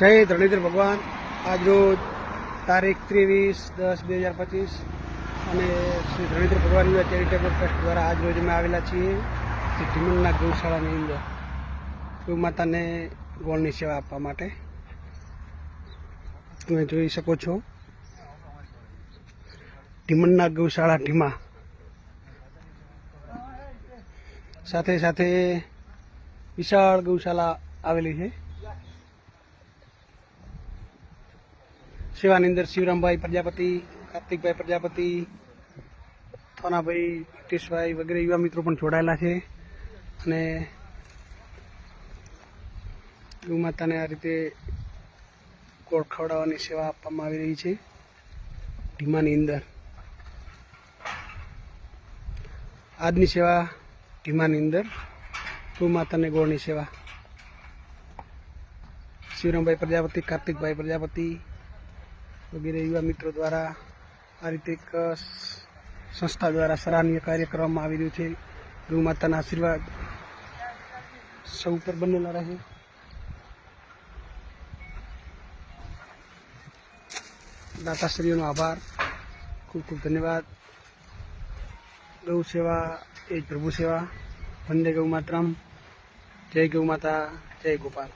જય ધરણીધર ભગવાન. આજરોજ તારીખ ત્રેવીસ દસ બે હજાર પચીસ અને શ્રી ધરણીધર ભગવાનના ચેરિટેબલ ટ્રસ્ટ દ્વારા આજરોજ અમે આવેલા છીએ શ્રી ટીમનના ગૌશાળાની અંદર. ગૌ માતાને ગોળની સેવા આપવા માટે. તમે જોઈ શકો છો. ઢીમણના ગૌશાળા ઢીમા સાથે સાથે વિશાળ ગૌશાળા આવેલી છે. સેવાની અંદર શિવરામભાઈ પ્રજાપતિ, કાર્તિકભાઈ પ્રજાપતિ થોનાભાઈ હિતેશભાઈ વગેરે યુવા મિત્રો પણ જોડાયેલા છે. અને ગૌ માતાને આ રીતે ગોળ ખવડાવવાની સેવા આપવામાં આવી રહી છે. ઢીમાની અંદર. આજની સેવા ઢીમાની અંદર. ગૌ માતાને ગોળની સેવા. શિવરામભાઈ પ્રજાપતિ, કાર્તિકભાઈ પ્રજાપતિ વગેરે યુવા મિત્રો દ્વારા આ રીતે એક સંસ્થા દ્વારા સરાહનીય કાર્ય કરવામાં આવી રહ્યું છે. ગૌ માતાના આશીર્વાદ સૌ ઉપર બનેલા રહે. દાતાશ્રીઓનો આભાર. ખૂબ ખૂબ ધન્યવાદ. ગૌ સેવા એ જ પ્રભુ સેવા. વંદે ગૌ માતરમ. જય ગૌ માતા, જય ગોપાલ.